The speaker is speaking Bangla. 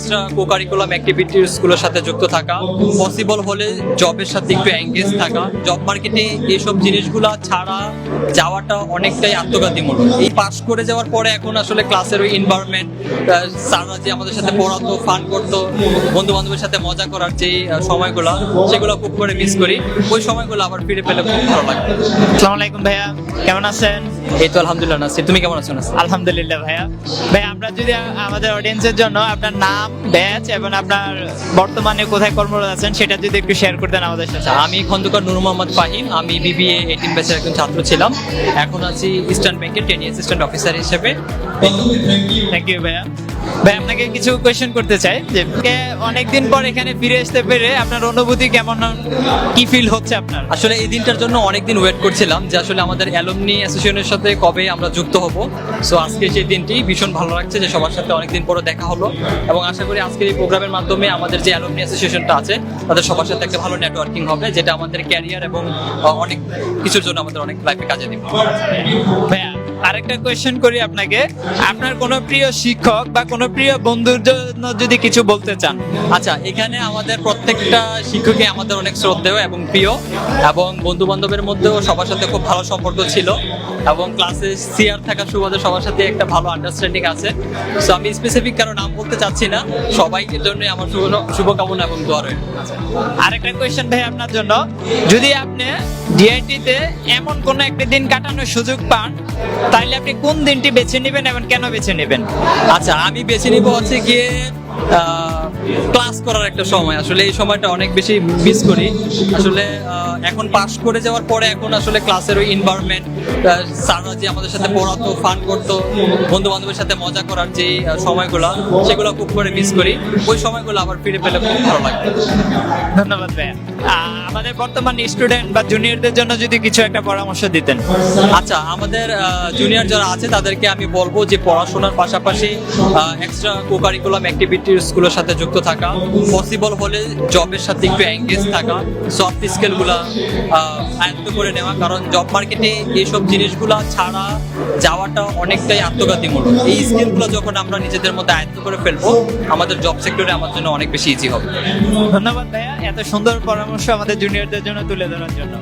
এক্সট্রা কো কারিকুলাম অ্যাক্টিভিটিসগুলোর সাথে যুক্ত থাকা পসিবল হলে জবের সাথে একটু এঙ্গেজ থাকা জব মার্কেটে এইসব জিনিসগুলা ছাড়া যাওয়াটা অনেকটাই আত্মঘাতীমূলক। এই পাস করে যাওয়ার পরে এখন আসলে ক্লাসের ওই এনভায়রনমেন্ট স্যাররা যে আমাদের সাথে পড়াতো ফান করতো বন্ধু বান্ধবের সাথে মজা করার যে সময়গুলো, সেগুলো খুব করে মিস করি। ওই সময়গুলো আবার ফিরে পেলে খুব ভালো লাগে আসসালামু আলাইকুম ভাইয়া, কেমন আছেন? এই তো আলহামদুলিল্লাহ নাসির তুমি কেমন আছো নাসির? আলহামদুলিল্লাহ ভাইয়া। ভাই আমরা যদি আমাদের অডিয়েন্সের জন্য আপনার নাম ব্যাচ এবং আপনার বর্তমানে কোথায় কর্মরত আছেন সেটা যদি একটু শেয়ার করতেন আমাদের সাথে। আমি খন্দকার নূর মোহাম্মদ ফাহিম আমি বিবিএ এইটিন ব্যাচের একজন ছাত্র ছিলাম। এখন আছি ইস্টার্ন ব্যাংকের টেন অ্যাসিস্ট্যান্ট অফিসার হিসেবে। থ্যাংক ইউ ভাইয়া। ভাই, আপনাকে কিছু কোয়েশ্চেন করতে চাই, যে অনেকদিন পর এখানে ফিরে আসতে পেরে আপনার অনুভূতি কেমন কি ফিল হচ্ছে আপনার? আসলে এই দিনটার জন্য অনেকদিন ওয়েট করছিলাম যে আসলে আমাদের অ্যালুমনি অ্যাসোসিয়েশনের সাথে কবে আমরা যুক্ত হব। সো আজকে সেই দিনটি ভীষণ ভালো লাগছে যে সবার সাথে অনেকদিন পরে দেখা হলো। এবং আশা করি আজকের এই প্রোগ্রামের মাধ্যমে আমাদের যে অ্যালুমনি অ্যাসোসিয়েশনটা আছে, তাদের সবার সাথে একটা ভালো নেটওয়ার্কিং হবে, যেটা আমাদের ক্যারিয়ার এবং অনেক কিছুর জন্য আমাদের অনেক লাইফে কাজে দিবে। আরেকটা কোয়েশ্চেন করি আপনাকে। আপনার কোনো প্রিয় শিক্ষক বা কোনো প্রিয় বন্ধুর জন্য যদি কিছু বলতে চান? আচ্ছা এখানে আমাদের প্রত্যেকটা শিক্ষকই আমাদের অনেক শ্রদ্ধেয় এবং প্রিয়, এবং বন্ধু বান্ধবের মধ্যেও সবার সাথে খুব ভালো সম্পর্ক ছিল, এবং ক্লাসে সিআর থাকার সুবাদে সবার সাথে একটা ভালো আন্ডারস্ট্যান্ডিং আছে। সো আমি স্পেসিফিক কারও নাম বলতে চাচ্ছি না। সবাইকে জন্য আমার শুভ শুভকামনা এবং দোয়া রইল। আরেকটা কোয়েশ্চেন ভাই আপনার জন্য। যদি আপনি ডিআইটিতে এমন কোনো একটা দিন কাটানোর সুযোগ পান তাহলে আপনি কোন দিনটি বেছে নেবেন এবং কেন বেছে নেবেন? আচ্ছা আমি বেছে নিব হচ্ছে গিয়ে ক্লাস করার একটা সময়। আসলে এই সময়টা অনেক বেশি মিস করি। আসলে এখন পাস করে যাওয়ার পরে এখন আসলে ক্লাসের ওই এনভায়রনমেন্ট স্যাররা যে আমাদের সাথে পড়াতো ফান করতো বন্ধু বান্ধবের সাথে মজা করার যে সময়গুলো সেগুলো খুব করে মিস করি। ওই সময়গুলো আবার ফিরে পেলে খুব ভালো লাগে ধন্যবাদ ভাইয়া। আমাদের বর্তমান স্টুডেন্ট বা জুনিয়রদের জন্য যদি কিছু একটা পরামর্শ দিতেন। আচ্ছা আমাদের জুনিয়র যারা আছে তাদেরকে আমি বলব যে পড়াশোনার পাশাপাশি এক্সট্রা কো কারিকুলাম অ্যাক্টিভিটিসগুলোর সাথে যুক্ত থাকা। পসিবল হলে জবের সাথে একটু এঙ্গেজ থাকা সফট স্কিলগুলো আয়ত্ত করে নেওয়া। কারণ জব মার্কেটে এইসব জিনিসগুলো ছাড়া যাওয়াটা অনেকটাই আত্মঘাতীমূলক। এই স্কিলগুলো যখন আমরা নিজেদের মধ্যে আয়ত্ত করে ফেলব, আমাদের জব সেক্টরে আমার জন্য অনেক বেশি ইজি হবে। ধন্যবাদ ভাইয়া। এত সুন্দর পরামর্শ আমাদের জুনিয়রদের জন্য তুলে ধরার জন্য।